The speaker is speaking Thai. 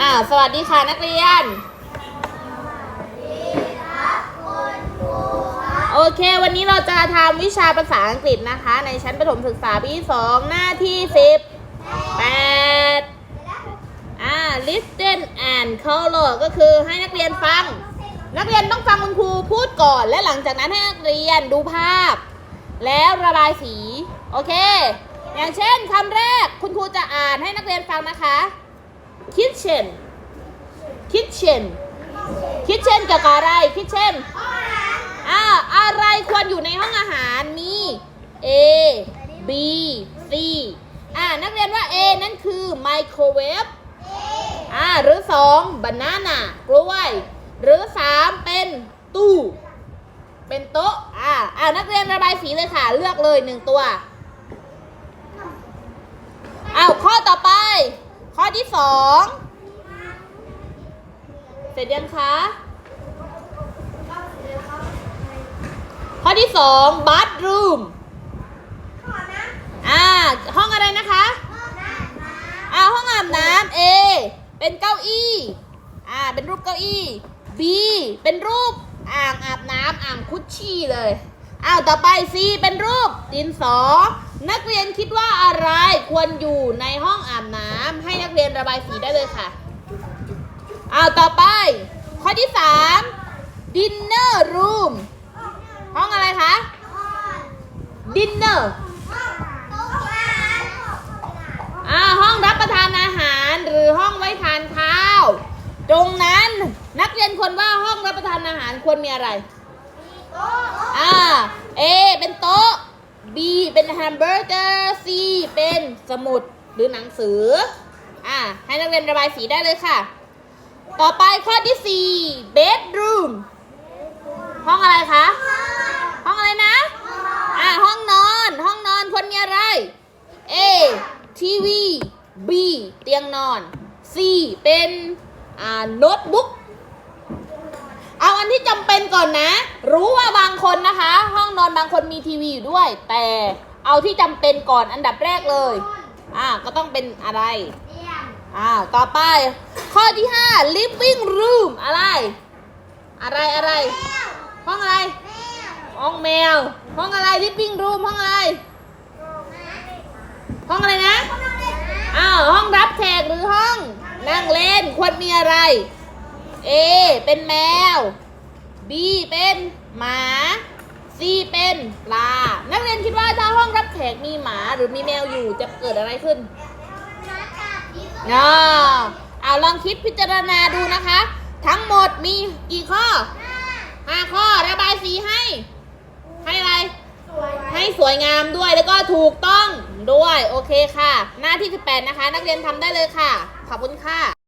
อ่าสวัสดีค่ะนักเรียน โอเค วันนี้เราจะทำวิชาภาษาอังกฤษนะคะ ในชั้นประถมศึกษาปีที่สองหน้าที่สิบแปดอ่า listen and color ก็คือให้นักเรียนฟัง นักเรียนต้องฟังคุณครูพูดก่อน และหลังจากนั้นให้นักเรียนดูภาพ แล้วระบายสี โอเค อย่างเช่นคำแรกคุณครูจะอ่านให้นักเรียนฟังนะคะ kitchen kitchen kitchen เกี่ยวกับอะไร kitchen อ่าอะไรควรอยู่ในห้องอาหารมี A B C อ่านักเรียนว่า A นั่นคือ microwave อ่าหรือ2 banana กล้วย หรือ3เป็นตู้ เป็นโต๊ะ อ่าอ่านักเรียนระบายสีเลยค่ะ เลือกเลยหนึ่งตัว อ้าว ข้อต่อไปข้อที่ สองเสร็จยังคะข้อที่สอง bathroom อ่าห้องอะไรนะคะอ่าห้องอาบน้ำ A เป็นเก้าอี้อ่าเป็นรูปเก้าอี้ B เป็นรูปอ่างอาบน้ำอ่างคุชชี่เลยอ้าวต่อไป C เป็นรูปดินสอ นักเรียนคิดว่าอะไรควรอยู่ในห้องอาบน้ำให้นักเรียนระบายสีได้เลยค่ะอ้าวต่อไป ข้อที่3 dinner room ห้องอะไรคะ dinner อ่าห้องรับประทานอาหารหรือห้องไว้ทานข้าว ตรงนั้นนักเรียนควรว่าห้องรับประทานอาหารควรมีอะไรอ่า A เป็นโต๊ะ B เป็นแฮมเบอร์เกอร์ C เป็นสมุดหรือหนังสือ อ่า ให้นักเรียนระบายสีได้เลยค่ะ ต่อไปข้อที่ 4 bedroom ห้องอะไรคะ ห้องอะไรนะ อ่า ห้องนอน ห้องนอนควรมีอะไร A ทีวี B เตียงนอน C เป็น อ่า โน้ตบุ๊ก เอาอันที่จำเป็นก่อนนะ รู้ว่า องนอนบางคนมีทีวีอยู่ด้วย แต่เอาที่จำเป็นก่อนอันดับแรกเลย อ่าก็ต้องเป็นอะไรอ่าต่อไป ข้อที่ 5 living room อะไร อะไรอะไร ห้องอะไร ห้องแมว ห้องอะไร living room ห้องอะไร ห้องอะไรนะอ้าวห้องรับแขกหรือห้อง นั่งเล่นควรมีอะไร A เป็นแมว B เป็นหมา C เป็นปลา นักเรียนคิดว่าถ้าห้องรับแขกมีหมาหรือมีแมวอยู่จะเกิดอะไรขึ้นอ่าเอาลองคิดพิจารณาดูนะคะ ทั้งหมดมีกี่ข้อห้าข้อระบายสีให้ ให้อะไร ให้สวยงามด้วยแล้วก็ถูกต้องด้วย โอเคค่ะ หน้าที่ 18 นะคะ นักเรียนทำได้เลยค่ะ ขอบคุณค่ะ